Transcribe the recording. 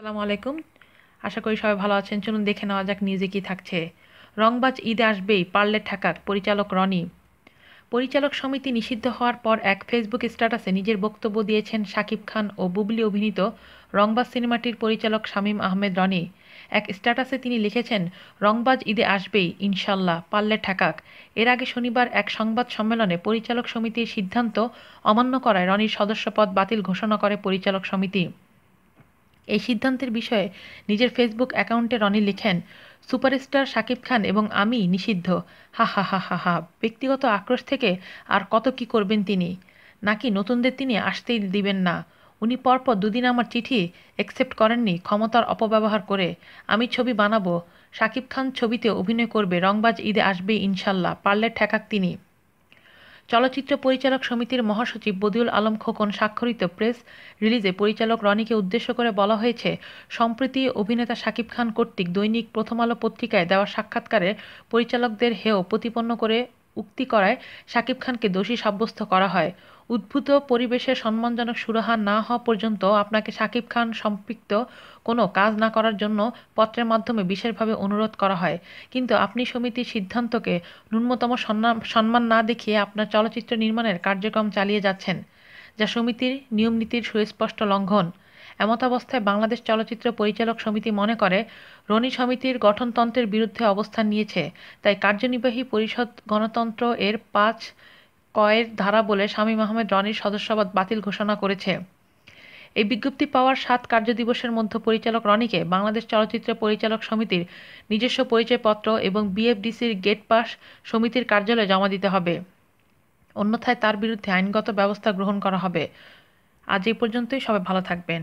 আসসালামু আলাইকুম। আশা করি সবাই ভালো আছেন। চলুন দেখে নেওয়া যাক নিউজে কী থাকছে। রংবাজ ঈদে আসবেই পারলে ঠাকাক পরিচালক রনি। পরিচালক সমিতি নিষিদ্ধ হওয়ার পর এক ফেসবুক স্ট্যাটাসে নিজের বক্তব্য দিয়েছেন শাকিব খান ও বুবলি অভিনীত রংবাজ সিনেমাটির পরিচালক শামীম আহমেদ রনি। এক স্ট্যাটাসে তিনি লিখেছেন, রংবাজ ঈদে আসবেই, ইনশাল্লাহ পারলে ঠাকাক। এর আগে শনিবার এক সংবাদ সম্মেলনে পরিচালক সমিতির সিদ্ধান্ত অমান্য করায় রনির সদস্যপদ বাতিল ঘোষণা করে পরিচালক সমিতি। এই সিদ্ধান্তের বিষয়ে নিজের ফেসবুক অ্যাকাউন্টে রনি লিখেন, সুপারস্টার শাকিব খান এবং আমি নিষিদ্ধ। হা হা হা হা হা, ব্যক্তিগত আক্রোশ থেকে আর কত কি করবেন তিনি? নাকি নতুনদের তিনি আসতেই দিবেন না? উনি পরপর দুদিন আমার চিঠি অ্যাকসেপ্ট করেননি ক্ষমতার অপব্যবহার করে। আমি ছবি বানাবো। শাকিব খান ছবিতে অভিনয় করবে, রংবাজ ঈদে আসবে ইনশাল্লাহ, পারলে ঠেকাক তিনি। চলচ্চিত্র পরিচালক সমিতির মহাসচিব বদিউল আলম খোকন স্বাক্ষরিত প্রেস রিলিজে পরিচালক রনিকে উদ্দেশ্য করে বলা হয়েছে, সম্প্রতি অভিনেতা শাকিব খান কর্তৃক দৈনিক প্রথম আলো পত্রিকায় দেওয়া সাক্ষাৎকারে পরিচালকদের হেয় প্রতিপন্ন করে উক্তি করায় শাকিব খানকে দোষী সাব্যস্ত করা হয়। উদ্ভূত পরিবেশে সম্মানজনক সুরাহা না হওয়া পর্যন্ত আপনাকে শাকিব খান সম্পৃক্ত কোনো কাজ না করার জন্য পত্রের মাধ্যমে বিশেষভাবে অনুরোধ করা হয়। কিন্তু আপনি সমিতির সিদ্ধান্তকে ন্যূনতম সম্মান না দেখিয়ে আপনার চলচ্চিত্র নির্মাণের কার্যক্রম চালিয়ে যাচ্ছেন, যা সমিতির নিয়মনীতির সুস্পষ্ট লঙ্ঘন। এমতাবস্থায় বাংলাদেশ চলচ্চিত্র পরিচালক সমিতি মনে করে, রনি সমিতির গঠনতন্ত্রের বিরুদ্ধে অবস্থান নিয়েছে, তাই কার্যনির্বাহী পরিষদ গণতন্ত্র এর পাঁচ কয়ের ধারা বলে শামীম আহমেদ রনির সদস্যপদ বাতিল ঘোষণা করেছে। এই বিজ্ঞপ্তি পাওয়ার সাত কার্যদিবসের মধ্যে পরিচালক রনিকে বাংলাদেশ চলচ্চিত্র পরিচালক সমিতির নিজস্ব পরিচয়পত্র এবং বিএফডিসির গেট পাস সমিতির কার্যালয়ে জমা দিতে হবে। অন্যথায় তার বিরুদ্ধে আইনগত ব্যবস্থা গ্রহণ করা হবে। আজ এই পর্যন্তই, সবাই ভালো থাকবেন।